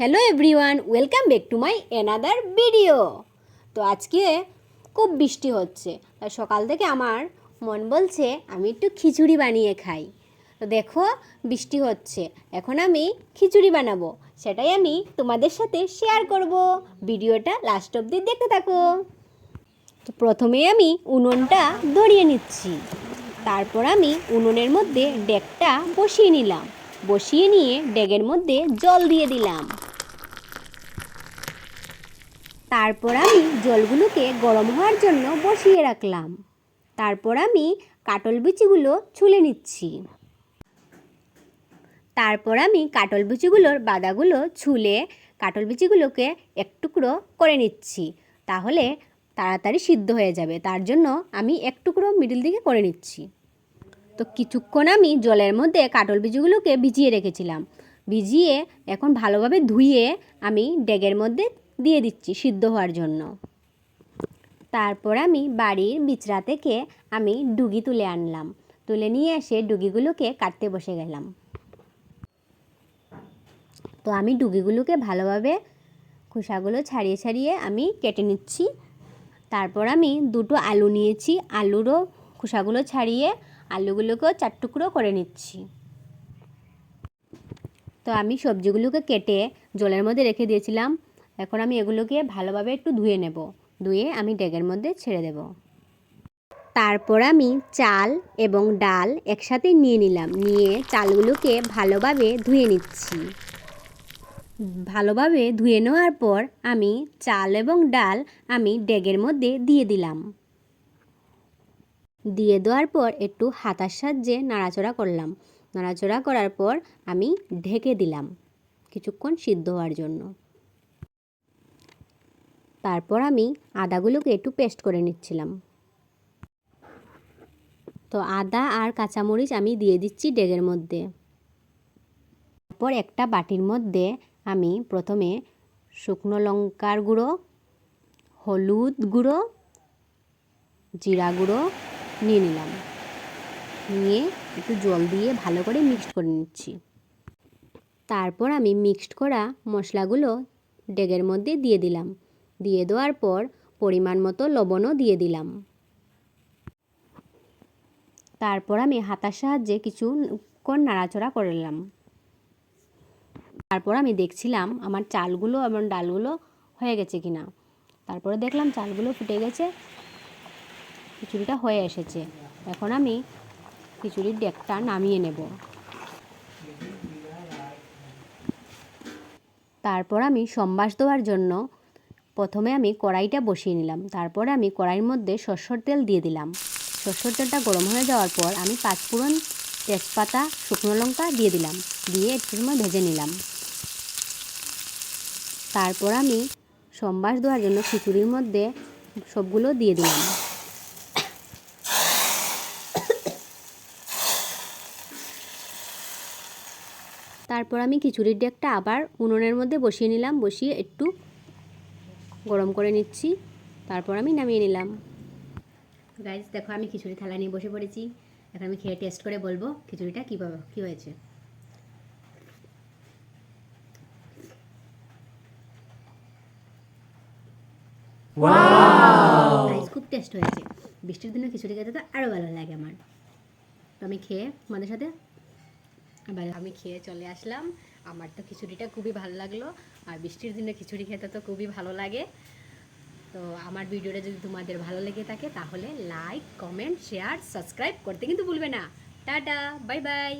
Hello everyone, welcome back to my another video. তো আজকে খুব বৃষ্টি হচ্ছে, তাই সকাল থেকে আমার মন বলছে আমি একটু খিচুড়ি বানিয়ে খাই। তো দেখো, বৃষ্টি হচ্ছে, এখন আমি খিচুড়ি বানাবো, সেটাই আমি তোমাদের সাথে শেয়ার করব। ভিডিওটা লাস্ট অবধি দেখতে থাকো। তো প্রথমে আমি উনুনটা ধরিয়ে নিচ্ছি, তারপর আমি উনুনের মধ্যে ডেকটা বসিয়ে নিলাম, বসিয়ে নিয়ে ডেগের মধ্যে জল দিয়ে দিলাম। তারপর আমি জলগুলোকে গরম হওয়ার জন্য বসিয়ে রাখলাম। তারপর আমি কাটল বিচিগুলো ছুলে নিচ্ছি। তারপর আমি কাটল বিচিগুলোর বাদাগুলো ছুলে কাটল বিচিগুলোকে এক টুকরো করে নিচ্ছি। তাহলে তাড়াতাড়ি সিদ্ধ হয়ে যাবে। তার জন্য আমি এক টুকরো মিডিল দিকে করে নিচ্ছি। তো কিছুক্ষণ আমি জলের মধ্যে কাটল বিচিগুলোকে ভিজিয়ে রেখেছিলাম। ভিজিয়ে এখন ভালোভাবে ধুয়ে আমি ডেগের মধ্যে দিয়ে দিচ্ছি সিদ্ধ হওয়ার জন্য। তারপর আমি বাড়ির বিচরা থেকে আমি ডুগি তুলে আনলাম। তুলে নিয়ে এসে ডুগিগুলোকে কাটতে বসে গেলাম। তো আমি ডুগিগুলোকে ভালোভাবে খোসাগুলো ছাড়িয়ে ছাড়িয়ে আমি কেটে নিচ্ছি। তারপর আমি দুটো আলু নিয়েছি। আলুরও খোসাগুলো ছাড়িয়ে আলুগুলোকেও চার টুকরো করে নিচ্ছি। তো আমি সবজিগুলোকে কেটে জলের মধ্যে রেখে দিয়েছিলাম। এখন আমি এগুলোকে ভালোভাবে একটু ধুয়ে নেব। ধুয়ে আমি ডেগের মধ্যে ছেড়ে দেব। তারপর আমি চাল এবং ডাল একসাথে নিয়ে নিলাম। নিয়ে চালগুলোকে ভালোভাবে ধুয়ে নিচ্ছি। ভালোভাবে ধুয়ে নেওয়ার পর আমি চাল এবং ডাল আমি ডেগের মধ্যে দিয়ে দিলাম। দিয়ে দেওয়ার পর একটু হাতার সাহায্যে নাড়াচড়া করলাম। নাড়াচড়া করার পর আমি ঢেকে দিলাম। কিছুক্ষণ সিদ্ধ হওয়ার জন্য। তারপর আমি আদাগুলোকে একটু পেস্ট করে নিচ্ছিলাম। তো আদা আর কাঁচামরিচ আমি দিয়ে দিচ্ছি ডেগের মধ্যে। তারপর একটা বাটির মধ্যে আমি প্রথমে শুকনো লঙ্কার গুঁড়ো, হলুদ গুঁড়ো, জিরা গুঁড়ো নিয়ে নিলাম। নিয়ে একটু জল দিয়ে ভালো করে মিক্সড করে নিচ্ছি। তারপর আমি মিক্সড করা মশলাগুলো ডেগের মধ্যে দিয়ে দিলাম। দিয়ে দেওয়ার পর পরিমাণ মতো লবণও দিয়ে দিলাম। তারপর আমি হাতার সাহায্যে কিছুক্ষণ নাড়াচড়া করলাম তারপর আমি দেখছিলাম আমার চালগুলো এবং ডালগুলো হয়ে গেছে কিনা। তারপরে দেখলাম চালগুলো ফুটে গেছে, খিচুড়িটা হয়ে এসেছে। এখন আমি খিচুড়ির ডেকটা নামিয়ে নেব। তারপর আমি সম্বাস দেওয়ার জন্য প্রথমে আমি কড়াইটা বসিয়ে নিলাম। তারপরে আমি কড়াইয়ের মধ্যে সর্ষের তেল দিয়ে দিলাম। সর্ষের তেলটা গরম হয়ে যাওয়ার পর আমি পাঁচফোড়ন তেজপাতা, শুকনো লঙ্কা দিয়ে দিলাম। দিয়ে একটু সময় ভেজে নিলাম। তারপর আমি সম্বাস দেওয়ার জন্য খিচুড়ির মধ্যে সবগুলো দিয়ে দিলাম। তারপর আমি খিচুড়ির ডেকটা আবার উনুনের মধ্যে বসিয়ে নিলাম। বসিয়ে একটু গরম করে নিচ্ছি তারপর আমি নামিয়ে নিলাম। গাইজ দেখো আমি খিচুড়ি থালা নিয়ে বসে পড়েছি। এখন আমি খেয়ে টেস্ট করে বলব খিচুড়িটা কীভাবে কী হয়েছে। খুব টেস্ট হয়েছে। বৃষ্টির দিনে খিচুড়ি খেতে তো আরও ভালো লাগে আমার। তো আমি খেয়ে আমাদের সাথে আবার আমি খেয়ে চলে আসলাম। আমার তো খিচুড়িটা খুবই ভালো লাগল, আর বৃষ্টির দিনে খিচুড়ি খেতে তো খুবই ভালো লাগে। তো আমার ভিডিওটা যদি তোমাদের ভালো লেগে থাকে, তাহলে লাইক কমেন্ট শেয়ার সাবস্ক্রাইব করতে কিন্তু ভুলবে না। Tata bye bye